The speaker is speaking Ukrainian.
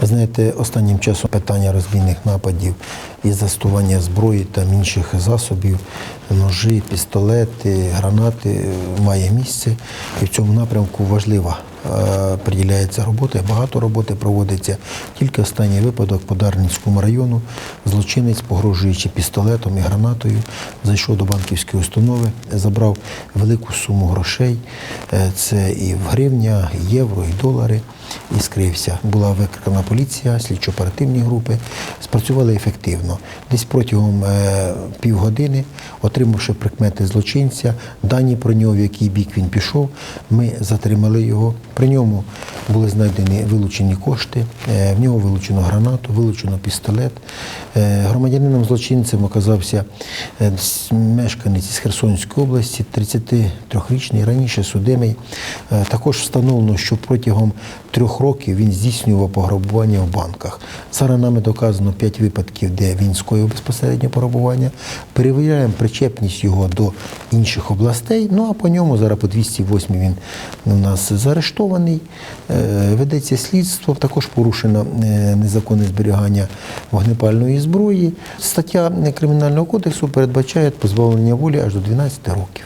Ви Знаєте, останнім часом питання розбійних нападів і застування зброї та інших засобів, ножі, пістолети, гранати має місце. І в цьому напрямку важлива е, приділяється робота. Багато роботи проводиться. Тільки останній випадок по Дарницькому району злочинець, погрожуючи пістолетом і гранатою, зайшов до банківської установи, забрав велику суму грошей. Е, Це і в гривня, і євро, і долари і скрився. Була викликана поліція, слідчо-оперативні групи, спрацювали ефективно. Десь протягом е, півгодини, отримавши прикмети злочинця, дані про нього, в який бік він пішов, ми затримали його. При ньому були знайдені вилучені кошти, е, в нього вилучено гранату, вилучено пістолет. Е, Громадянином злочинцем оказався мешканець із Херсонської області, 33-річний, раніше судимий. Також встановлено, що протягом трьох років він здійснював пограбування в банках. Зараз нами доказано 5 випадків, де він скоїв безпосередньо пограбування. Перевіряємо причепність його до інших областей. Ну а по ньому зараз по 208 він у нас заарештований. Е, Ведеться слідство. Також порушено е, незаконне зберігання вогнепальної зброї. Стаття Кримінального кодексу передбачає позбавлення волі аж до 12 років.